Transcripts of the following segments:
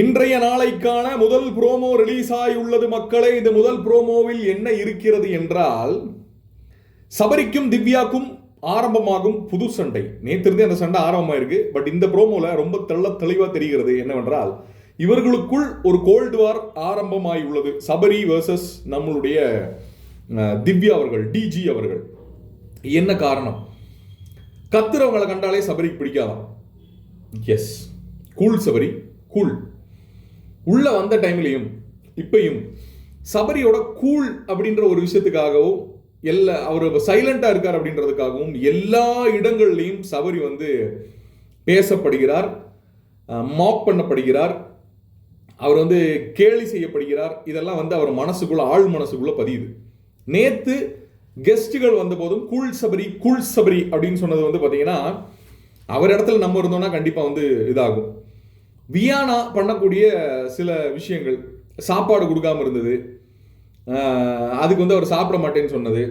இன்றைய நாளைக்கான முதல் ப்ரோமோ ரிலீஸ் ஆகியுள்ளது மக்களே. இந்த முதல் ப்ரோமோவில் என்ன இருக்கிறது என்றால் சபரிக்கும் திவ்யாக்கும் ஆரம்பமாகும் புது சண்டை. நேற்றிருந்தே அந்த சண்டை ஆரம்பமாயிருக்கு. பட் இந்த ப்ரோமோல ரொம்ப தெள்ள தெளிவாக தெரிகிறது என்னவென்றால் இவர்களுக்குள் ஒரு கோல்டு வார் ஆரம்பமாகி உள்ளது சபரி வர்சஸ் நம்மளுடைய திவ்யா அவர்கள் டிஜி அவர்கள். என்ன காரணம்? கத்துறவங்களை கண்டாலே சபரிக்கு பிடிக்காதான் எஸ் கூல் சபரி. கூல் உள்ள வந்த டைம்லையும் இப்பையும் சபரியோட கூல் அப்படின்ற ஒரு விஷயத்துக்காகவும் எல்லா அவர் சைலண்டாக இருக்கார் அப்படின்றதுக்காகவும் எல்லா இடங்கள்லையும் சபரி வந்து பேசப்படுகிறார் மாக் பண்ணப்படுகிறார் அவர் வந்து கேலி செய்யப்படுகிறார் இதெல்லாம் வந்து அவர் மனசுக்குள்ள ஆள் மனசுக்குள்ள பதியுது. நேத்து கெஸ்ட்டுகள் வந்த போதும் சபரி கூழ் சபரி அப்படின்னு சொன்னது வந்து பார்த்தீங்கன்னா அவர் இடத்துல நம்ம இருந்தோம்னா கண்டிப்பாக வந்து இதாகும். வியானா பண்ணக்கூடிய சில விஷயங்கள். சாப்பாடு கொடுக்காம இருந்தது. அதுக்கு வந்து அவர் சாப்பிட மாட்டேன்னு சொன்னது.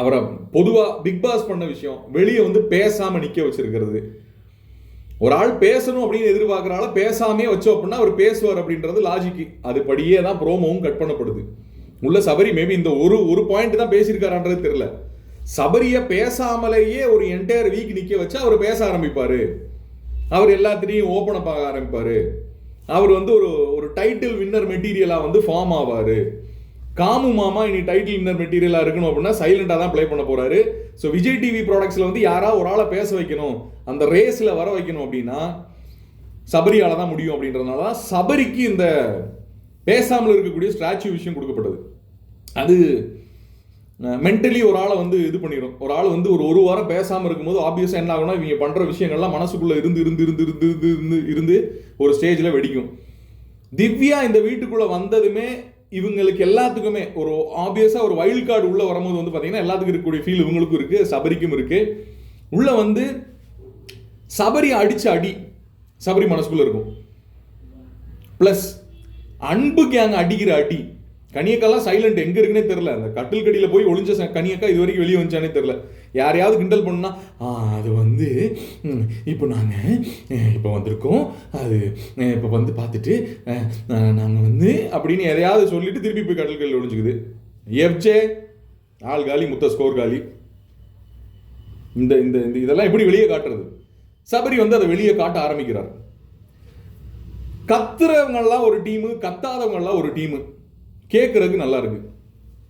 அவரை பொதுவாக பிக் பாஸ் பண்ண விஷயம் வெளியே வந்து பேசாமல் நிற்க வச்சிருக்கிறது. ஒரு ஆள் பேசணும் அப்படின்னு எதிர்பார்க்குறால பேசாமே வச்சோம் அப்படின்னா அவர் பேசுவார் அப்படின்றது லாஜிக்கு அது படியே தான் ப்ரோமோவும் கட் பண்ணப்படுது. உள்ள சபரி மேபி இந்த ஒரு ஒரு பாயிண்ட் தான் பேசியிருக்காரான்றது தெரில சபரியை பேசாமலேயே ஒரு என்டையர் வீக் நிற்க வச்சா அவர் பேச ஆரம்பிப்பார். அவர் எல்லாத்திலையும் ஓப்பன் அப் ஆக அவர் வந்து ஒரு ஒரு டைட்டில் வின்னர் மெட்டீரியலாக வந்து ஃபார்ம் ஆவார். காமு மாமா இனி டைட்டில் வின்னர் மெட்டீரியலாக இருக்கணும் அப்படின்னா சைலண்டாக தான் ப்ளே பண்ண போகிறாரு ஸோ விஜய் டிவி ப்ராடக்ட்ஸில் வந்து யாரா ஒரு ஆளை பேச வைக்கணும் அந்த ரேஸில் வர வைக்கணும் அப்படின்னா சபரியால் தான் முடியும் அப்படின்றதுனால தான் சபரிக்கு இந்த பேசாமல் இருக்கக்கூடிய ஸ்ட்ராச்சு விஷயம் கொடுக்கப்பட்டது. அது மென்டலி ஒரு ஆளை வந்து இது பண்ணிடும் ஒரு ஆள் வந்து ஒரு ஒரு வாரம் பேசாமல் இருக்கும்போது ஆப்வியஸாக என்ன ஆகும்னா இவங்க பண்ணுற விஷயங்கள்லாம் மனசுக்குள்ளே இருந்து இருந்து இருந்து இருந்து இருந்து இருந்து இருந்து ஒரு ஸ்டேஜில் வெடிக்கும். திவ்யா இந்த வீட்டுக்குள்ளே வந்ததுமே இவங்களுக்கு எல்லாத்துக்குமே ஒரு ஆப்வியஸாக ஒரு வைல்ட் கார்டு உள்ளே வரும்போது வந்து பார்த்தீங்கன்னா எல்லாத்துக்கும் இருக்கக்கூடிய ஃபீல் இவங்களுக்கும் இருக்குது சபரிக்கும் இருக்குது உள்ளே வந்து சபரி அடிச்ச அடி சபரி மனசுக்குள்ளே இருக்கும். ப்ளஸ் அன்பு கேங் அடிக்கிற அடி கனியக்காலாம் சைலண்ட் எங்கே இருக்குன்னே தெரில அந்த கட்டில் கடியில் போய் ஒளிஞ்ச கனியக்கா இது வரைக்கும் வெளியே வந்துச்சானே தெரியல. யாரையாவது கிண்டல் பண்ணா அது வந்து இப்போ நாங்கள் இப்போ வந்திருக்கோம். அது இப்போ வந்து பார்த்துட்டு நாங்கள் வந்து அப்படின்னு எதையாவது சொல்லிட்டு திருப்பி போய் கட்டில் கடியில் ஒழிஞ்சுக்குது எஃப்ஜே ஆள் காலி முத்த ஸ்கோர் காலி. இந்த இந்த இந்த இதெல்லாம் எப்படி வெளியே காட்டுறது? சபரி வந்து அதை வெளியே காட்ட ஆரம்பிக்கிறார். கத்துறவங்கெல்லாம் ஒரு டீமு கத்தாதவங்கெல்லாம் ஒரு டீமு கேட்குறதுக்கு நல்லா இருக்கு.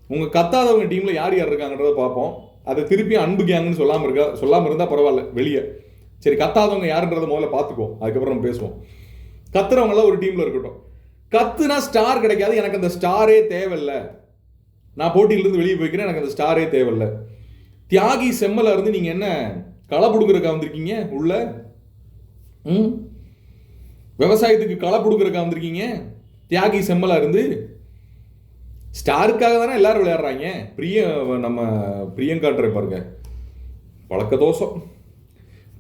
உங்கள் கத்தாதவங்க டீமில் யார் யார் இருக்காங்கன்றத பார்ப்போம். அதை திருப்பி அன்பு கேங்குன்னு சொல்லாமல் இருக்கா சொல்லாமல் இருந்தால் பரவாயில்ல வெளியே. சரி கத்தாதவங்க யாருன்றத முதல்ல பார்த்துக்குவோம். அதுக்கப்புறம் நம்ம பேசுவோம். கத்துறவங்களாம் ஒரு டீமில் இருக்கட்டும். கத்துனா ஸ்டார் கிடைக்காது. எனக்கு அந்த ஸ்டாரே தேவையில்ல. நான் போட்டியிலிருந்து வெளியே போய்க்கிறேன். எனக்கு அந்த ஸ்டாரே தேவையில்ல. தியாகி செம்மல இருந்து நீங்கள் என்ன களை புடுங்குறக்கா வந்திருக்கீங்க? உள்ள? ம்? விவசாயத்துக்கு களை புடுங்குறக்கா வந்திருக்கீங்க? தியாகி செம்மலா இருந்து ஸ்டாருக்காக தானே எல்லாரும் விளையாடுறாங்க? பிரிய நம்ம பிரியங்கான்ற பாருங்க. பழக்க தோஷம்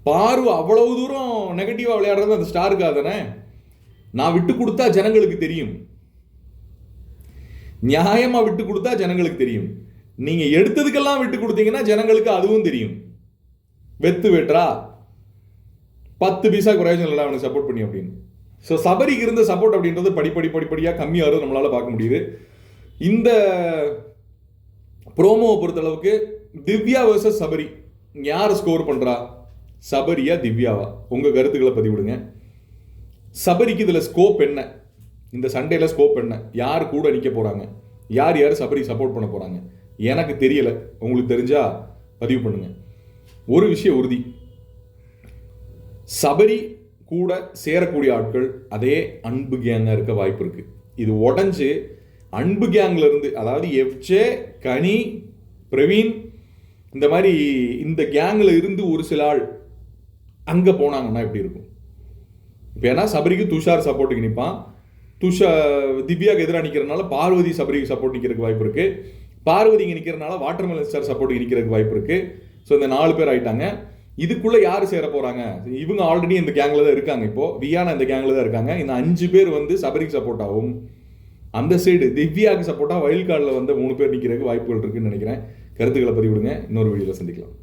பாரு அவ்வளவு தூரம் நெகட்டிவாக விளையாடுறது அந்த ஸ்டாருக்காக தானே? நான் விட்டு கொடுத்தா ஜனங்களுக்கு தெரியும். நியாயமாக விட்டு கொடுத்தா ஜனங்களுக்கு தெரியும். நீங்கள் எடுத்ததுக்கெல்லாம் விட்டு கொடுத்தீங்கன்னா ஜனங்களுக்கு அதுவும் தெரியும். வெத்து வெட்றா பத்து பைசா பிரயோஜனம் இல்லை அவனுக்கு சப்போர்ட் பண்ணி அப்படின்னு. ஸோ சபரிக்கு இருந்த சப்போர்ட் அப்படின்றது படிப்படி படிப்படியாக கம்மியாகிறது நம்மளால் பார்க்க முடியுது. இந்த ப்ரோமோவை பொறுத்தளவுக்கு திவ்யா வர்சஸ் சபரி. யார் ஸ்கோர் பண்ணுறா சபரியா திவ்யாவா? உங்கள் கருத்துக்களை பதிவிடுங்க. சபரிக்கு இதில் ஸ்கோப் என்ன? இந்த சண்டேல ஸ்கோப் என்ன? யார் கூட நிற்க போகிறாங்க யார் யார் சபரி சப்போர்ட் பண்ண போகிறாங்க எனக்கு தெரியல. உங்களுக்கு தெரிஞ்சா பதிவு பண்ணுங்க. ஒரு விஷயம் உறுதி. சபரி கூட சேரக்கூடிய ஆட்கள் அதே அன்பு கேங்கா இருக்க வாய்ப்பு இருக்குது இது உடஞ்சு அன்பு கேங்ல இருந்து அதாவது எஃப்ஜே கனி பிரவீன் இந்த மாதிரி இந்த கேங்ல இருந்து ஒரு சில ஆள் அங்கே போனாங்கன்னா எப்படி இருக்கும்? இப்போ ஏன்னா சபரிக்கு துஷார் சப்போர்ட்டுக்கு நிற்பான் துஷா திவ்யாக்கு எதிராக நிற்கிறனால பார்வதி சபரிக்கு சப்போர்ட் நிற்கிறதுக்கு வாய்ப்பு இருக்கு. பார்வதி இங்கே நிற்கிறனால வாட்டர்மெலன் ஸ்டார் சப்போர்ட்டுக்கு நிற்கிறதுக்கு வாய்ப்பு இருக்கு. ஸோ இந்த நாலு பேர் ஆயிட்டாங்க. இதுக்குள்ளே யார் சேர போகிறாங்க இவங்க ஆல்ரெடி இந்த கேங்கில் தான் இருக்காங்க இப்போ. வியானா இந்த கேங்கில் தான் இருக்காங்க. இந்த அஞ்சு பேர் வந்து சபரிக்கு சப்போர்ட் ஆகும். அந்த சைடு திவ்யாவுக்கு சப்போர்ட்டாக வயல் கார்டில் வந்து மூணு பேர் நிற்கிறதுக்கு வாய்ப்புகள் இருக்குதுன்னு நினைக்கிறேன். கருத்துக்களை பதிவிடுங்க. இன்னொரு வீடியோவில் சந்திக்கலாம்.